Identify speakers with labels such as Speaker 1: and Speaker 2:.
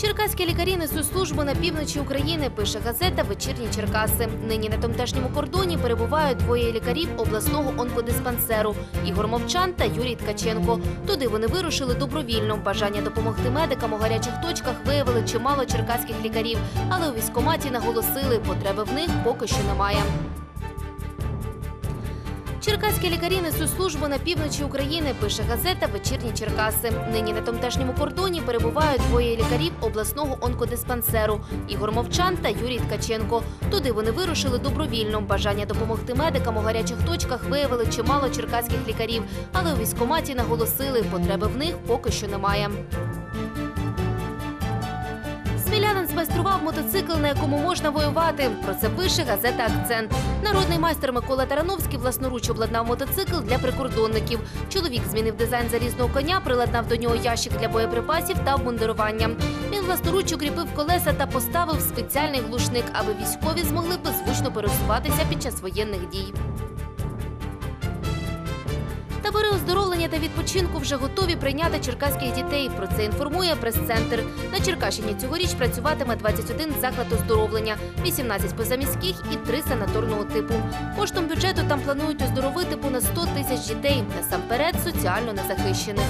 Speaker 1: Черкаські лікарі несуть службу на півночі України, пише газета Вечірні Черкаси. Нині на тамтешньому кордоні перебувають двоє лікарів обласного онкодиспансеру Ігор Мовчан та Юрій Ткаченко. Туди вони вирушили добровільно. Бажання допомогти медикам у гарячих точках виявили чимало черкаських лікарів, але у військкоматі наголосили, потреби в них поки що немає. Черкаські лікарі несуть службу на півночі України, пише газета Вечірні Черкаси. Нині на тамтешньому кордоні перебувають двоє лікарів обласного онкодиспансеру Ігор Мовчан та Юрій Ткаченко. Туди вони вирушили добровільно. Бажання допомогти медикам у гарячих точках виявили чимало черкаських лікарів, але у військкоматі наголосили, потреби в них поки що немає. Смілянин змайстрував мотоцикл, на якому можна воювати. Про це пише газета Акцент. Народний майстер Микола Тарановський власноруч обладнав мотоцикл для прикордонників. Чоловік змінив дизайн залізного коня, приладнав до нього ящик для боєприпасів та обмундирування. Він власноруч укріпив колеса та поставив спеціальний глушник, аби військові змогли беззвучно пересуватися під час воєнних дій. Табори оздоровлення та відпочинку вже готові прийняти черкаських дітей. Про це інформує прес-центр. На Черкащині цьогоріч працюватиме 21 заклад оздоровлення, 18 позаміських і 3 санаторного типу. Коштом бюджету там планують оздоровити понад 100 тисяч дітей, насамперед соціально незахищених.